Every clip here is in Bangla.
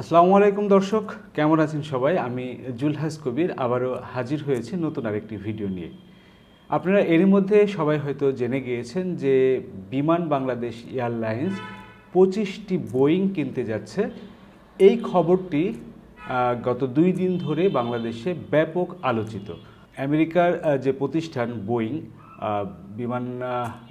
আসসালামু আলাইকুম দর্শক, কেমন আছেন সবাই? আমি জুলহাস কবির, আবারও হাজির হয়েছি নতুন আরেকটি ভিডিও নিয়ে। আপনারা এরই মধ্যে সবাই হয়তো জেনে গিয়েছেন যে বিমান বাংলাদেশ এয়ারলাইন্স পঁচিশটি বোয়িং কিনতে যাচ্ছে। এই খবরটি গত দুই দিন ধরে বাংলাদেশে ব্যাপক আলোচিত। আমেরিকার যে প্রতিষ্ঠান বোয়িং বিমান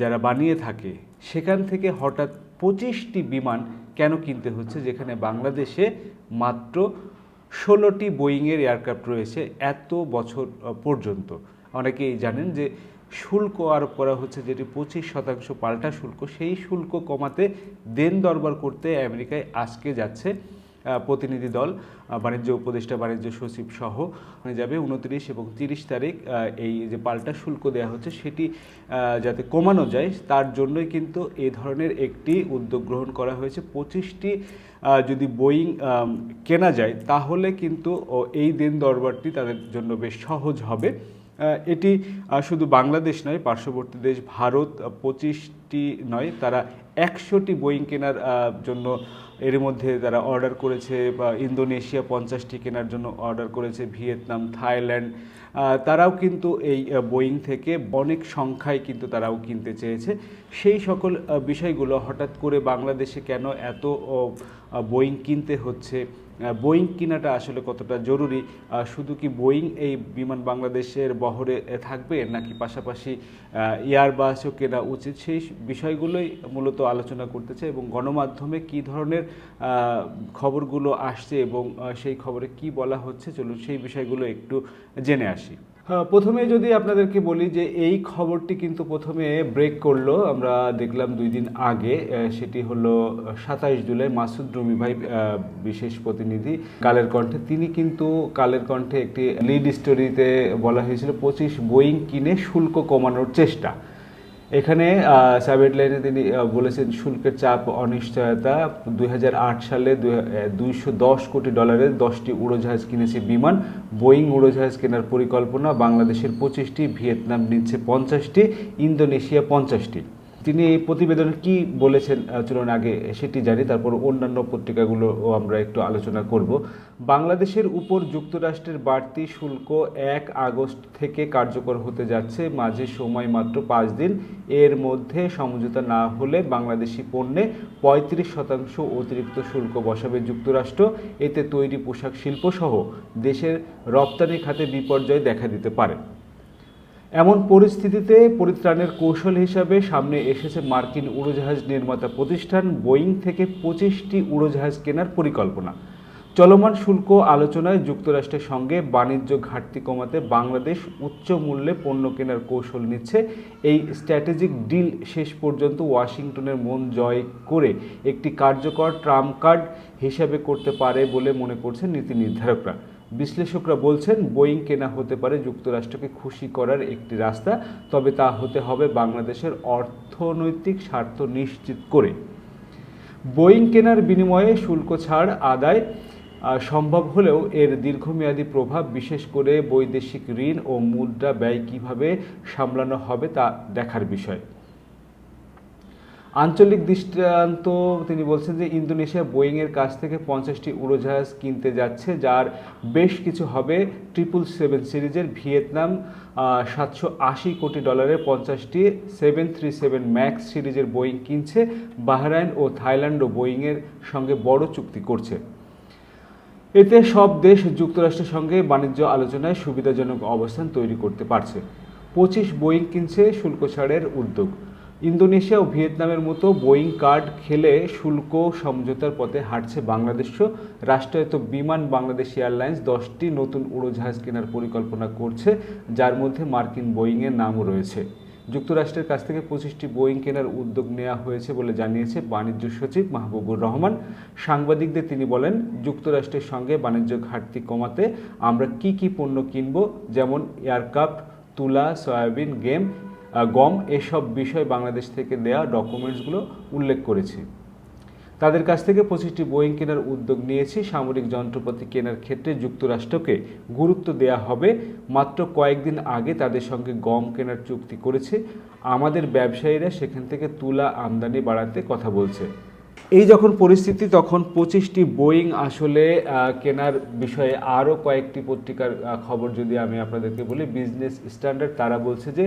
যারা বানিয়ে থাকে, সেখান থেকে হঠাৎ পঁচিশটি বিমান কেন কিনতে হচ্ছে? যেখানে বাংলাদেশে মাত্র ষোলোটি বোয়িংয়ের এয়ারক্রাফট রয়েছে এত বছর পর্যন্ত। অনেকেই জানেন যে শুল্ক আরোপ করা হচ্ছে যেটি পঁচিশ শতাংশ পাল্টা শুল্ক। সেই শুল্ক কমাতে দেন দরবার করতে আমেরিকায় আজকে যাচ্ছে প্রতিনিধি দল বাণিজ্য উপদেষ্টা, বাণিজ্য সচিব সহ যাবে উনত্রিশ এবং তিরিশ তারিখ এই যে পাল্টা শুল্ক দেওয়া হচ্ছে সেটি যাতে কমানো যায়, তার জন্যই কিন্তু এই ধরনের একটি উদ্যোগ গ্রহণ করা হয়েছে। পঁচিশটি যদি বোয়িং কেনা যায়, তাহলে কিন্তু এই দিন দরবারটি তাদের জন্য বেশ সহজ হবে। এটি শুধু বাংলাদেশ নয়, পার্শ্ববর্তী দেশ ভারত পঁচিশটি নয়, তারা একশোটি বোয়িং কেনার জন্য এর মধ্যে তারা অর্ডার করেছে, বা ইন্দোনেশিয়া পঞ্চাশটি কেনার জন্য অর্ডার করেছে, ভিয়েতনাম, থাইল্যান্ড তারাও কিন্তু এই বোয়িং থেকে অনেক সংখ্যায় কিন্তু তারাও কিনতে চেয়েছে। সেই সকল বিষয়গুলো হঠাৎ করে বাংলাদেশে কেন এত বোয়িং কিনতে হচ্ছে? বোয়িং কেনাটা আসলে কতটা জরুরি? শুধু কি বোয়িং এই বিমান বাংলাদেশের বহরে থাকবে, নাকি পাশাপাশি এয়ারবাসও কেনা উচিত? সেই বিষয়গুলোই মূলত আলোচনা করতেছে এবং গণমাধ্যমে কি ধরনের খবরগুলো আসছে এবং সেই খবরে কি বলা হচ্ছে, চলুন সেই বিষয়গুলো একটু জেনে আসি। প্রথমে যদি আপনাদেরকে বলি যে এই খবরটি কিন্তু প্রথমে ব্রেক করল, আমরা দেখলাম দুই দিন আগে সেটি হলো সাতাইশ জুলাই, মাসুদ রুমি ভাই বিশেষ প্রতিনিধি কালের কণ্ঠে। তিনি কিন্তু কালের কণ্ঠে একটি লিড স্টোরিতে বলা হয়েছিল, পঁচিশ বোয়িং কিনে শুল্ক কমানোর চেষ্টা। এখানে সাবেট লাইনে তিনি বলেছেন শুল্কের চাপ অনিশ্চয়তা। দু হাজার আট সালে দুইশো দশ কোটি ডলারের দশটি উড়োজাহাজ কিনেছে বিমান। বোয়িং উড়োজাহাজ কেনার পরিকল্পনা বাংলাদেশের পঁচিশটি, ভিয়েতনাম নিচ্ছে পঞ্চাশটি, ইন্দোনেশিয়া পঞ্চাশটি। তিনি এই প্রতিবেদন কি বলেছেন চলুন আগে সেটি জানি, তারপর অন্যান্য পত্রিকাগুলো আমরা একটু আলোচনা করব। বাংলাদেশের উপর যুক্তরাষ্ট্রের বাড়তি শুল্ক এক আগস্ট থেকে কার্যকর হতে যাচ্ছে, মাঝে সময় মাত্র পাঁচ দিন। এর মধ্যে সমঝোতা না হলে বাংলাদেশি পণ্যে পঁয়ত্রিশ শতাংশ অতিরিক্ত শুল্ক বসাবে যুক্তরাষ্ট্র। এতে তৈরি পোশাক শিল্পসহ দেশের রপ্তানি খাতে বিপর্যয় দেখা দিতে পারে। এমন পরিস্থিতিতে পরিত্রাণের কৌশল হিসাবে সামনে এসেছে মার্কিন উড়োজাহাজ নির্মাতা প্রতিষ্ঠান বোয়িং থেকে পঁচিশটি উড়োজাহাজ কেনার পরিকল্পনা। চলমান শুল্ক আলোচনায় যুক্তরাষ্ট্রের সঙ্গে বাণিজ্য ঘাটতি কমাতে বাংলাদেশ উচ্চ মূল্যে পণ্য কেনার কৌশল নিচ্ছে। এই স্ট্র্যাটেজিক ডিল শেষ পর্যন্ত ওয়াশিংটনের মন জয় করে একটি কার্যকর ট্রাম্প কার্ড হিসাবে করতে পারে বলে মনে করছেন নীতি নির্ধারকরা। বিশ্লেষকরা বলছেন, বোয়িং কেনা হতে পারে যুক্তরাষ্ট্রকে খুশি করার একটি রাস্তা, তবে তা হতে হবে বাংলাদেশের অর্থনৈতিক স্বার্থ নিশ্চিত করে। বোয়িং কেনার বিনিময়ে শুল্ক ছাড় আদায় সম্ভব হলেও এর দীর্ঘমেয়াদী প্রভাব, বিশেষ করে বৈদেশিক ঋণ ও মুদ্রা ব্যয় কীভাবে সামলানো হবে তা দেখার বিষয়। আঞ্চলিক দৃষ্টান্ত তিনি বলছেন যে ইন্দোনেশিয়া বোয়িংয়ের কাছ থেকে পঞ্চাশটি উড়োজাহাজ কিনতে যাচ্ছে, যার বেশ কিছু হবে। ট্রিপল সেভেন সিরিজের ভিয়েতনাম সাতশো আশি কোটি ডলারের পঞ্চাশটি সেভেন থ্রি সেভেন ম্যাক্স সিরিজের বোয়িং কিনছে। বাহরাইন ও থাইল্যান্ডও বোয়িংয়ের সঙ্গে বড় চুক্তি করছে। এতে সব দেশ যুক্তরাষ্ট্রের সঙ্গে বাণিজ্য আলোচনায় সুবিধাজনক অবস্থান তৈরি করতে পারছে। পঁচিশ বোয়িং কিনছে শুল্ক ছাড়ের উদ্যোগ। ইন্দোনেশিয়া ও ভিয়েতনামের মতো বোয়িং কার্ড খেলে শুল্ক সমঝোতার পথে হাঁটছে বাংলাদেশও রাষ্ট্রায়ত্ত বিমান বাংলাদেশ এয়ারলাইন্স। দশটি নতুন উড়োজাহাজ কেনার পরিকল্পনা করছে, যার মধ্যে মার্কিন বোয়িংয়ের নামও রয়েছে। যুক্তরাষ্ট্রের কাছ থেকে পঁচিশটি বোয়িং কেনার উদ্যোগ নেওয়া হয়েছে বলে জানিয়েছে বাণিজ্য সচিব মাহবুবুর রহমান। সাংবাদিকদের তিনি বলেন, যুক্তরাষ্ট্রের সঙ্গে বাণিজ্য ঘাটতি কমাতে আমরা কি কি পণ্য কিনব, যেমন এয়ারক্রাফট, তুলা, সয়াবিন, গেম গম এসব বিষয় বাংলাদেশ থেকে দেয়া ডকুমেন্টসগুলো উল্লেখ করেছি। তাদের কাছ থেকে পঁচিশটি বোয়িং কেনার উদ্যোগ নিয়েছি। সামরিক যন্ত্রপাতি কেনার ক্ষেত্রে যুক্তরাষ্ট্রকে গুরুত্ব দেয়া হবে। মাত্র কয়েকদিন আগে তাদের সঙ্গে গম কেনার চুক্তি করেছে। আমাদের ব্যবসায়ীরা সেখান থেকে তুলা আমদানি বাড়াতে কথা বলছে। এই যখন পরিস্থিতি, তখন পঁচিশটি বোয়িং আসলে কেনার বিষয়ে আরও কয়েকটি পত্রিকার খবর যদি আমি আপনাদেরকে বলি বিজনেস স্ট্যান্ডার্ড তারা বলছে যে,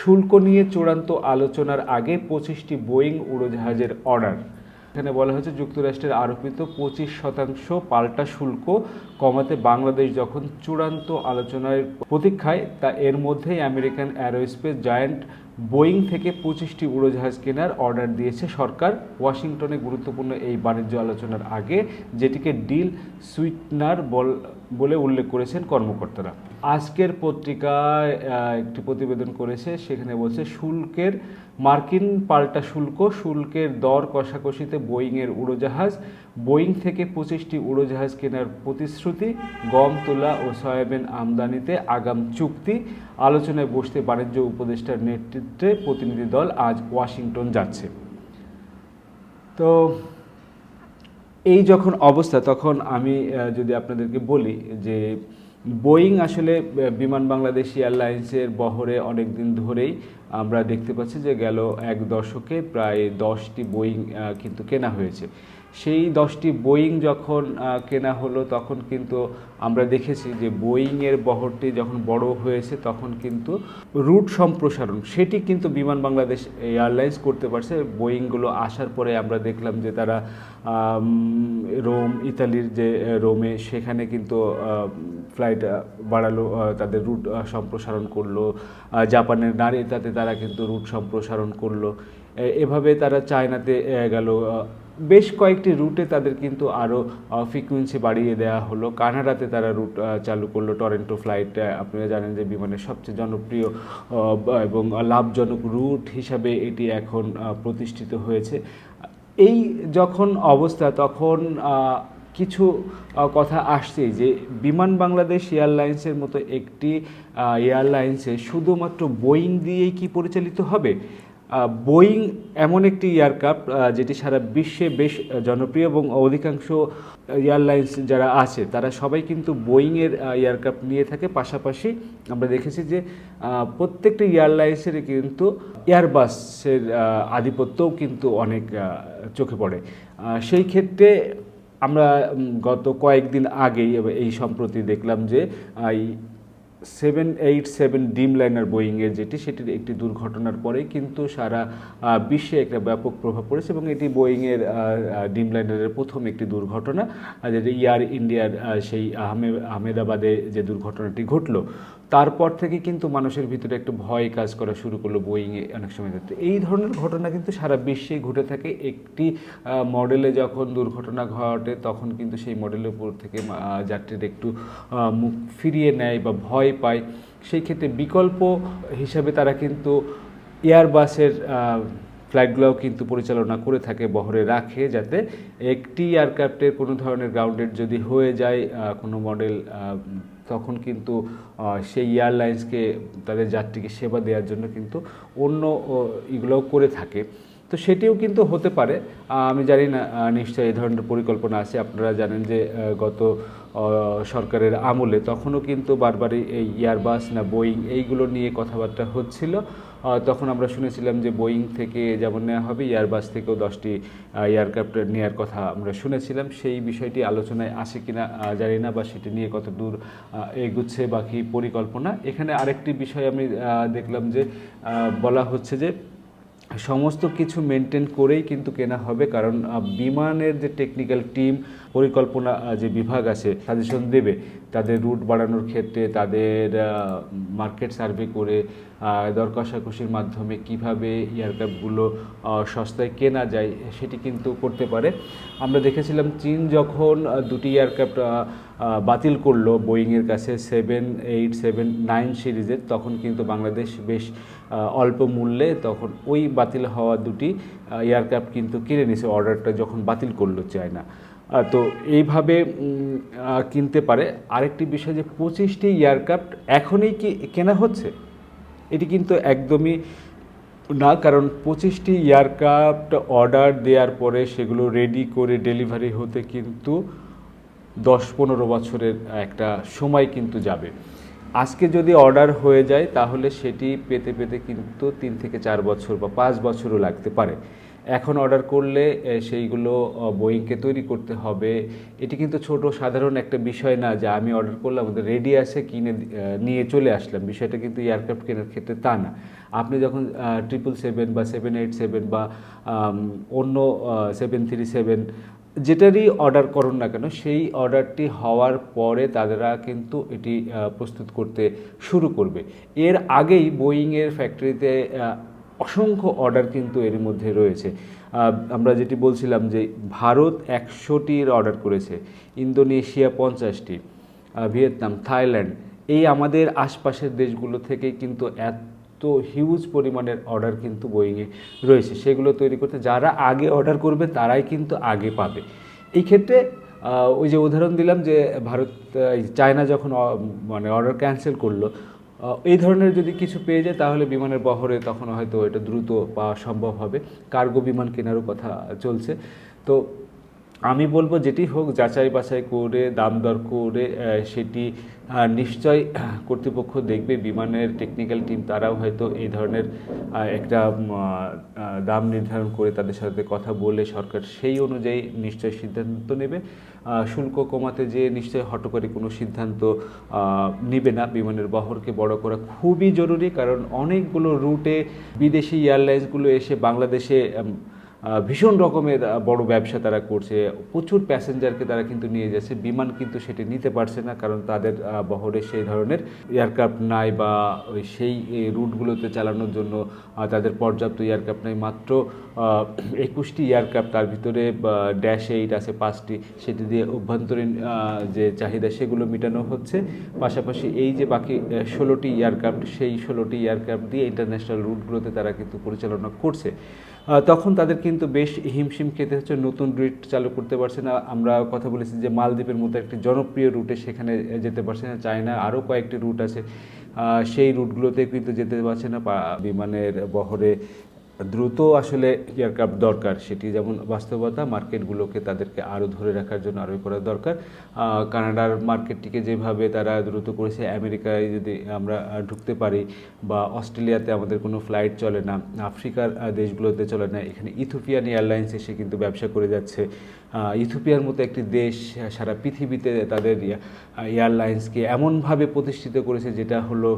শুল্ক নিয়ে চূড়ান্ত আলোচনার আগে পঁচিশটি বোয়িং উড়োজাহাজের অর্ডার এখানে বলা হয়েছে, যুক্তরাষ্ট্রের আরোপিত পঁচিশ শতাংশ পাল্টা শুল্ক কমাতে বাংলাদেশ যখন চূড়ান্ত আলোচনার প্রতীক্ষায়, তা এর মধ্যেই আমেরিকান অ্যারোস্পেস জায়ান্ট বোয়িং থেকে পঁচিশটি উড়োজাহাজ কেনার অর্ডার দিয়েছে সরকার। ওয়াশিংটনে গুরুত্বপূর্ণ এই বাণিজ্য আলোচনার আগে যেটিকে ডিল সুইটনার বলে উল্লেখ করেছেন কর্মকর্তারা। আজকের পত্রিকায় একটি প্রতিবেদন করেছে, সেখানে বলছে, শুল্কের মার্কিন পাল্টা শুল্ক, শুল্কের দর কষাকষিতে বোয়িংয়ের উড়োজাহাজ, বোয়িং থেকে পঁচিশটি উড়োজাহাজ কেনার প্রতিশ্রুতি, গম, তোলা ও সয়াবিন আমদানিতে আগাম চুক্তি। আলোচনায় বসতে বাণিজ্য উপদেষ্টার নেতৃত্বে প্রতিনিধি দল আজ ওয়াশিংটন যাচ্ছে। তো এই যখন অবস্থা, তখন আমি যদি আপনাদেরকে বলি যে বোয়িং আসলে বিমান বাংলাদেশ এয়ারলাইন্সের বহরে অনেক দিন ধরেই আমরা দেখতে পাচ্ছি যে গেল এক দশকে প্রায় দশটি বোয়িং কিন্তু কেনা হয়েছে। সেই দশটি বোয়িং যখন কেনা হলো, তখন কিন্তু আমরা দেখেছি যে বোয়িংয়ের বহরটি যখন বড় হয়েছে, তখন কিন্তু রুট সম্প্রসারণ, সেটি কিন্তু বিমান বাংলাদেশ এয়ারলাইন্স করতে পারছে। বোয়িংগুলো আসার পরে আমরা দেখলাম যে তারা রোম, ইতালির যে রোমে সেখানে কিন্তু ফ্লাইট বাড়ালো তাদের রুট সম্প্রসারণ করল। জাপানের নারীতাতে তারা কিন্তু রুট সম্প্রসারণ করল। এভাবে তারা চায়নাতে গেল। বেশ কয়েকটি রুটে তাদের কিন্তু আরও ফ্রিকুয়েন্সি বাড়িয়ে দেওয়া হলো। কানাডাতে তারা রুট চালু করল। টরেন্টো ফ্লাইট আপনারা জানেন যে বিমানের সবচেয়ে জনপ্রিয় এবং লাভজনক রুট হিসাবে এটি এখন প্রতিষ্ঠিত হয়েছে। এই যখন অবস্থা, তখন কিছু কথা আসছে যে বিমান বাংলাদেশ এয়ারলাইন্সের মতো একটি এয়ারলাইন্সে শুধুমাত্র বোয়িং দিয়েই কি পরিচালিত হবে? বোয়িং এমন একটি এয়ারক্রাফট যেটি সারা বিশ্বে বেশ জনপ্রিয় এবং অধিকাংশ এয়ারলাইন্স যারা আছে, তারা সবাই কিন্তু বোয়িংয়ের এয়ারক্রাফট নিয়ে থাকে। পাশাপাশি আমরা দেখেছি যে প্রত্যেকটা এয়ারলাইন্সের কিন্তু এয়ারবাসের আধিপত্যও কিন্তু অনেক চোখে পড়ে। সেই ক্ষেত্রে আমরা গত কয়েকদিন আগেই এই সম্প্রতি দেখলাম যে seven eight seven dreamliner বোয়িংয়ের যেটি, সেটির একটি দুর্ঘটনার পরে কিন্তু সারা বিশ্বে একটা ব্যাপক প্রভাব পড়েছে এবং এটি বোয়িংয়ের ডিম লাইনারের প্রথম একটি দুর্ঘটনা যেটি ইয়ার ইন্ডিয়ার সেই আহমে, আহমেদাবাদে যে দুর্ঘটনাটি ঘটলো। তারপর থেকে কিন্তু মানুষের ভিতরে একটু ভয় কাজ করা শুরু করল বোয়িংয়ে অনেক সময় ধরতে এই ধরনের ঘটনা কিন্তু সারা বিশ্বে ঘটে থাকে। একটি মডেলে যখন দুর্ঘটনা ঘটে, তখন কিন্তু সেই মডেলের উপর থেকে যাত্রীরা একটু মুখ ফিরিয়ে নেয় বা ভয় পায়। সেই ক্ষেত্রে বিকল্প হিসাবে তারা কিন্তু এয়ারবাসের ফ্লাইটগুলোও কিন্তু পরিচালনা করে থাকে, বহরে রাখে, যাতে একটি এয়ারক্রাফটের কোনো ধরনের গ্রাউন্ডেড যদি হয়ে যায় কোনো মডেল তখন কিন্তু সেই এয়ারলাইন্সকে তাদের যাত্রীকে সেবা দেওয়ার জন্য কিন্তু অন্য এগুলোও করে থাকে। তো সেটিও কিন্তু হতে পারে। আমি জানি না নিশ্চয়ই এই ধরনের পরিকল্পনা আছে। আপনারা জানেন যে গত সরকারের আমলে তখনও কিন্তু বারবারই এই এয়ারবাস না বোয়িং এইগুলো নিয়ে কথাবার্তা হচ্ছিল। তখন আমরা শুনেছিলাম যে বোয়িং থেকে যেমন নেওয়া হবে এয়ারবাস থেকেও দশটি এয়ারক্রাফট নেওয়ার কথা আমরা শুনেছিলাম। সেই বিষয়টি আলোচনায় আসে কিনা জানি না বা সেটি নিয়ে কত দূর এগুচ্ছে বাকি পরিকল্পনা। এখানে আরেকটি বিষয় আমি দেখলাম যে বলা হচ্ছে যে সমস্ত কিছু মেনটেন করেই কিন্তু কেনা হবে, কারণ বিমানের যে টেকনিক্যাল টিম পরিকল্পনা যে বিভাগ আছে সাজেশন দেবে, তাদের রুট বাড়ানোর ক্ষেত্রে, তাদের মার্কেট সার্ভে করে দর কষাকষির মাধ্যমে কীভাবে এয়ারক্রাফটগুলো সস্তায় কেনা যায়, সেটি কিন্তু করতে পারে। আমরা দেখেছিলাম, চীন যখন দুটি এয়ারক্রাফট বাতিল করল বোয়িংয়ের কাছে সেভেন এইট সেভেন নাইন সিরিজের। তখন কিন্তু বাংলাদেশ বেশ অল্প মূল্যে তখন ওই বাতিল হওয়া দুটি এয়ারক্রাফট কিন্তু কিনে নিছে অর্ডারটা যখন বাতিল করল চায়না। তো এইভাবে কিনতে পারে। আরেকটি বিষয় যে পঁচিশটি এয়ারক্রাফট এখনই কি কেনা হচ্ছে? এটি কিন্তু একদমই না, কারণ পঁচিশটি এয়ারক্রাফট অর্ডার দেওয়ার পরে সেগুলো রেডি করে ডেলিভারি হতে কিন্তু দশ পনেরো বছরের একটা সময় কিন্তু যাবে। আজকে যদি অর্ডার হয়ে যায়, তাহলে সেটি পেতে পেতে কিন্তু তিন থেকে চার বছর বা পাঁচ বছরও লাগতে পারে। এখন অর্ডার করলে সেইগুলো বোয়িংকে তৈরি করতে হবে। এটি কিন্তু ছোট, সাধারণ একটা বিষয় না যে আমি অর্ডার করলাম আমাদের রেডি আছে, কিনে নিয়ে চলে আসলাম। বিষয়টা কিন্তু এয়ারক্রাফট কেনার ক্ষেত্রে তা না। আপনি যখন ট্রিপল সেভেন বা সেভেন এইট সেভেন বা অন্য সেভেন থ্রি সেভেন যেটারই অর্ডার করুন না কেন, সেই অর্ডারটি হওয়ার পরে তাদেরা কিন্তু এটি প্রস্তুত করতে শুরু করবে। এর আগেই বোয়িংয়ের ফ্যাক্টরিতে অসংখ্য অর্ডার কিন্তু এর মধ্যে রয়েছে। আমরা যেটি বলছিলাম যে ভারত একশোটির অর্ডার করেছে, ইন্দোনেশিয়া পঞ্চাশটি ভিয়েতনাম, থাইল্যান্ড, এই আমাদের আশপাশের দেশগুলো থেকে কিন্তু এত হিউজ পরিমাণের অর্ডার কিন্তু বোয়িংয়ে রয়েছে। সেগুলো তৈরি করতে যারা আগে অর্ডার করবে, তারাই কিন্তু আগে পাবে। এই ক্ষেত্রে ওই যে উদাহরণ দিলাম যে ভারত চায়না যখন মানে অর্ডার ক্যান্সেল করল এই ধরনের যদি কিছু পেয়ে যায়, তাহলে বিমানের বহরে তখন হয়তো এটা দ্রুত পাওয়া সম্ভব হবে। কার্গো বিমান কেনারও কথা চলছে। তো আমি বলব যেটি হোক যাচাই বাছাই করে, দাম দর করে সেটি নিশ্চয় কর্তৃপক্ষ দেখবে, বিমানের টেকনিক্যাল টিম তারাও হয়তো এই ধরনের একটা দাম নির্ধারণ করে তাদের সাথে কথা বলে সরকার সেই অনুযায়ী নিশ্চয় সিদ্ধান্ত নেবে। শুল্ক কমাতে যে নিশ্চয় হটকারী কোনো সিদ্ধান্ত নেবে না। বিমানের বহরকে বড় করা খুবই জরুরি, কারণ অনেকগুলো রুটে বিদেশি এয়ারলাইন্সগুলো এসে বাংলাদেশে ভীষণ রকমের বড় ব্যবসা তারা করছে। প্রচুর প্যাসেঞ্জারকে তারা কিন্তু নিয়ে যাচ্ছে। বিমান কিন্তু সেটি নিতে পারছে না, কারণ তাদের বহরে সেই ধরনের এয়ারক্রাফট নাই বা ওই সেই রুটগুলোতে চালানোর জন্য তাদের পর্যাপ্ত এয়ারক্রাফট নাই। মাত্র একুশটি এয়ারক্রাফট তার ভিতরে ড্যাশ এইট আছে পাঁচটি, সেটি দিয়ে অভ্যন্তরীণ যে চাহিদা সেগুলো মেটানো হচ্ছে। পাশাপাশি এই যে বাকি ষোলোটি এয়ারক্রাফট, সেই ষোলোটি এয়ারক্রাফট দিয়ে ইন্টারন্যাশনাল রুটগুলোতে তারা কিন্তু পরিচালনা করছে। তখন তাদের কিন্তু বেশ হিমশিম খেতে হচ্ছে, নতুন রুট চালু করতে পারছে না। আমরা কথা বলেছি যে মালদ্বীপের মতো একটি জনপ্রিয় রুটে সেখানে যেতে পারছে না। চায়না আরও কয়েকটি রুট আছে। সেই রুটগুলোতে কিন্তু যেতে পারছে না। বিমানের বহরে দ্রুত আসলে এয়ারক্রাফট দরকার। সেটি যেমন বাস্তবতা, মার্কেটগুলোকে তাদেরকে আরও ধরে রাখার জন্য আরও করা দরকার। কানাডার মার্কেটটিকে যেভাবে তারা দ্রুত করেছে, আমেরিকায় যদি আমরা ঢুকতে পারি বা অস্ট্রেলিয়াতে আমাদের কোনো ফ্লাইট চলে না, আফ্রিকার দেশগুলোতে চলে না, এখানে ইথোপিয়ান এয়ারলাইন্স এসে কিন্তু ব্যবসা করে যাচ্ছে। ইথোপিয়ার মতো একটি দেশ সারা পৃথিবীতে তাদের এয়ারলাইন্সকে এমনভাবে প্রতিষ্ঠিত করেছে, যেটা হলো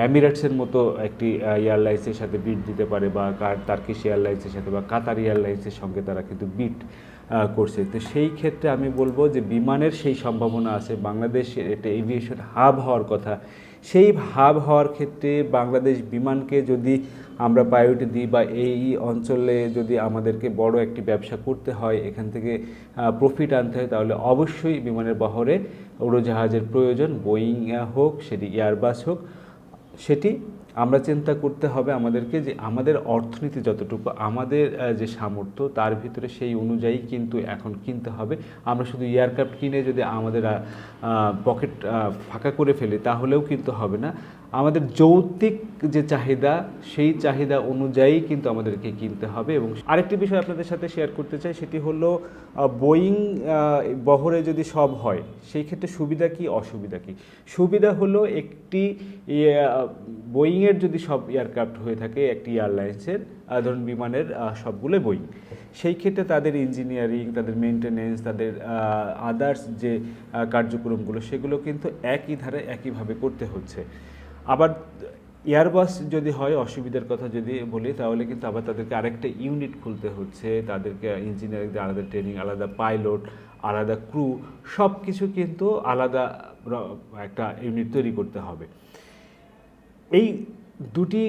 অ্যামিরেটসের মতো একটি এয়ারলাইন্সের সাথে বিট পারে বা টার্কিশ এয়ারলাইন্সের সাথে বা কাতার এয়ারলাইন্সের সঙ্গে তারা কিন্তু বিট করছে। তো সেই ক্ষেত্রে আমি বলব যে বিমানের সেই সম্ভাবনা আছে। বাংলাদেশ এটা এভিয়েশন হাব হওয়ার কথা। সেই হাব হওয়ার ক্ষেত্রে বাংলাদেশ বিমানকে যদি আমরা প্রায়োরিটি দিই বা এই অঞ্চলে যদি আমাদেরকে বড় একটি ব্যবসা করতে হয়, এখান থেকে প্রফিট আনতে হয়, তাহলে অবশ্যই বিমানের বহরে উড়োজাহাজের প্রয়োজন। বোয়িং হোক, সেটি এয়ারবাস হোক, সেটি আমরা চিন্তা করতে হবে আমাদেরকে যে আমাদের অর্থনীতি যতটুকু, আমাদের যে সামর্থ্য, তার ভিতরে সেই অনুযায়ী কিন্তু এখন কিনতে হবে। আমরা শুধু এয়ারক্রাফট কিনে যদি আমাদের পকেট ফাঁকা করে ফেলি, তাহলেও কিন্তু হবে না। আমাদের যৌক্তিক যে চাহিদা, সেই চাহিদা অনুযায়ী কিন্তু আমাদেরকে কিনতে হবে এবং আরেকটি বিষয় আপনাদের সাথে শেয়ার করতে চাই, সেটি হলো বোয়িং বহরে যদি সব হয়, সেই ক্ষেত্রে সুবিধা কি, অসুবিধা কি? সুবিধা হলো একটি বোয়িংয়ের যদি সব এয়ারক্রাফট হয়ে থাকে, একটি এয়ারলাইন্সের ধরুন বিমানের সবগুলো বোয়িং সেই ক্ষেত্রে তাদের ইঞ্জিনিয়ারিং তাদের মেনটেনেন্স তাদের আদার্স যে কার্যক্রমগুলো, সেগুলো কিন্তু একই ধারে, একইভাবে করতে হচ্ছে। আবার এয়ারবাস যদি হয়, অসুবিধার কথা যদি বলি, তাহলে কিন্তু আবার তাদেরকে আরেকটা ইউনিট খুলতে হচ্ছে। তাদেরকে ইঞ্জিনিয়ারিংদের আলাদা ট্রেনিং আলাদা পাইলট আলাদা ক্রু সব কিছু কিন্তু আলাদা একটা ইউনিট তৈরি করতে হবে। এই দুটি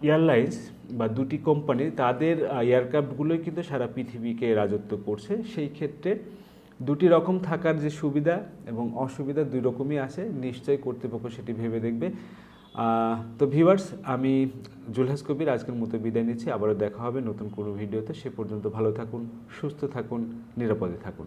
এয়ারলাইন্স বা দুটি কোম্পানি তাদের এয়ারক্রাফটগুলোই কিন্তু সারা পৃথিবীকে রাজত্ব করছে। সেই ক্ষেত্রে দুটি রকম থাকার যে সুবিধা এবং অসুবিধা দুই রকমই আছে। নিশ্চয়ই কর্তৃপক্ষ সেটি ভেবে দেখবে। তো ভিউয়ার্স আমি জুলহাস কবির আজকের মতো বিদায় নিচ্ছি। আবারও দেখা হবে নতুন কোনো ভিডিওতে। সে পর্যন্ত ভালো থাকুন, সুস্থ থাকুন, নিরাপদে থাকুন।